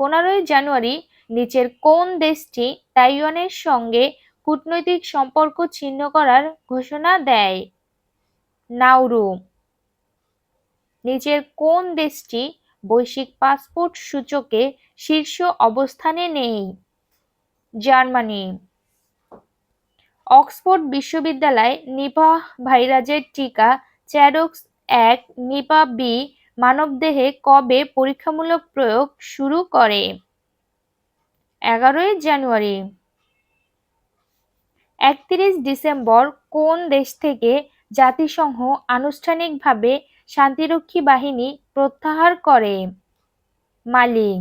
পনেরোই জানুয়ারি নিচের কোন দেশটি তাইওয়ানের সঙ্গে কূটনৈতিক সম্পর্ক ছিন্ন করার ঘোষণা দেয়? নাউরু নিচের কোন দেশটি বৈশ্বিক পাসপোর্ট সূচকে শীর্ষ অবস্থানে নেই? জার্মানি। অক্সফোর্ড বিশ্ববিদ্যালয় নিপাহ ভাইরাসের টিকা চ্যারক্স এক নিপা বি মানবদেহে কবে পরীক্ষামূলক প্রয়োগ শুরু করে? এগারোই জানুয়ারি। একত্রিশ ডিসেম্বর কোন দেশ থেকে জাতিসংঘ আনুষ্ঠানিকভাবে শান্তিরক্ষী বাহিনী প্রত্যাহার করে? মালি।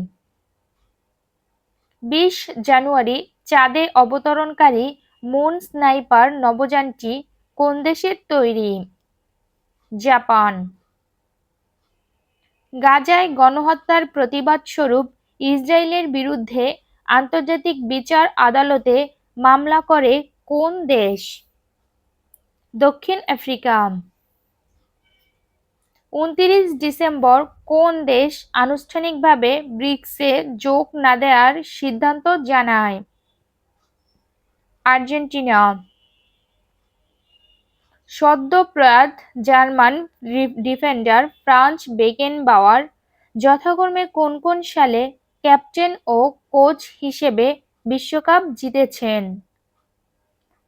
বিশ জানুয়ারি চাঁদে অবতরণকারী মুন স্নাইপার নবযানটি কোন দেশের তৈরি? জাপান। গাজায় গণহত্যার প্রতিবাদ স্বরূপ ইসরায়েলের বিরুদ্ধে আন্তর্জাতিক বিচার আদালতে মামলা করে কোন দেশ? দক্ষিণ আফ্রিকা। উনত্রিশ ডিসেম্বর কোন দেশ আনুষ্ঠানিকভাবে ব্রিক্সে যোগ না দেওয়ার সিদ্ধান্ত জানায়? আর্জেন্টিনা। সদ্যপ্রয়াত জার্মান ডিফেন্ডার ফ্রান্স বেকেনবাওয়ার যথাক্রমে কোন কোন সালে ক্যাপ্টেন ও কোচ হিসেবে বিশ্বকাপ জিতেছেন?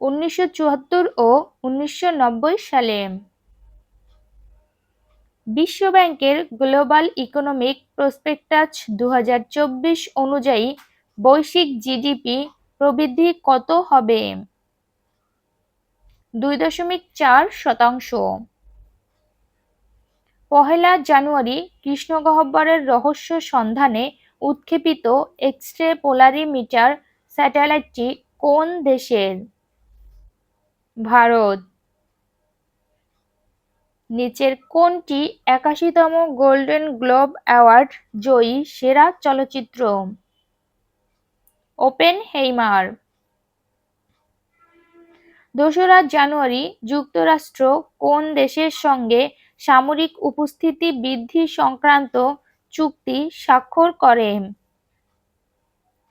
উনিশশো চুয়াত্তর ও উনিশশো নব্বই সালে। বিশ্বব্যাংকের গ্লোবাল ইকোনমিক প্রসপেক্টাস দু অনুযায়ী বৈশ্বিক জিডিপি প্রবৃদ্ধি কত হবে? দুই দশমিক চার শতাংশ। পহেলা জানুয়ারি কৃষ্ণ কৃষ্ণগহ্বরের রহস্য সন্ধানে উৎক্ষেপিত এক্স রে পোলারিমিটার স্যাটেলাইটটি কোন দেশের? ভারত। নিচের কোনটি একাশিতম গোল্ডেন গ্লোব অ্যাওয়ার্ড জয়ী সেরা চলচ্চিত্র। ওপেন হেইমার দোসরা জানুয়ারি যুক্তরাষ্ট্র কোন দেশের সঙ্গে সামরিক উপস্থিতি বৃদ্ধি সংক্রান্ত চুক্তি স্বাক্ষর করে?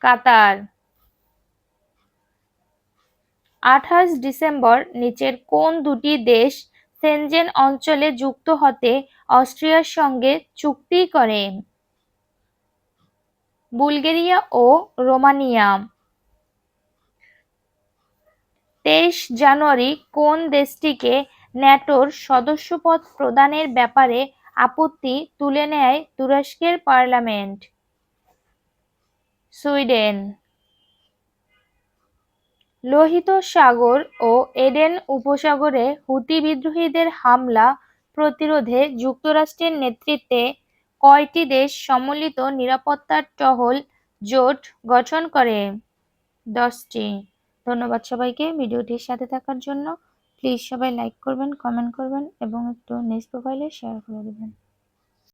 কাতার। আঠাশ ডিসেম্বর নিচের কোন দুটি দেশ সেনজেন অঞ্চলে যুক্ত হতে অস্ট্রিয়ার সঙ্গে চুক্তি করে? বুলগেরিয়া ও রোমানিয়া। তেইশ জানুয়ারি কোন দেশটিকে ন্যাটোর সদস্যপদ প্রদানের ব্যাপারে আপত্তি তুলে নেয় তুরস্কের পার্লামেন্ট? সুইডেন। লোহিত সাগর ও এডেন উপসাগরে হুতি বিদ্রোহীদের হামলা প্রতিরোধে যুক্তরাষ্ট্রের নেতৃত্বে কয়টি দেশ সম্মিলিত নিরাপত্তার টহল জোট গঠন করে? দশটি। ধন্যবাদ সবাইকে ভিডিওটির সাথে থাকার জন্য। প্লিজ সবাই লাইক করবেন কমেন্ট করবেন এবং একটু নিজ প্রোফাইলে শেয়ার করে দেবেন।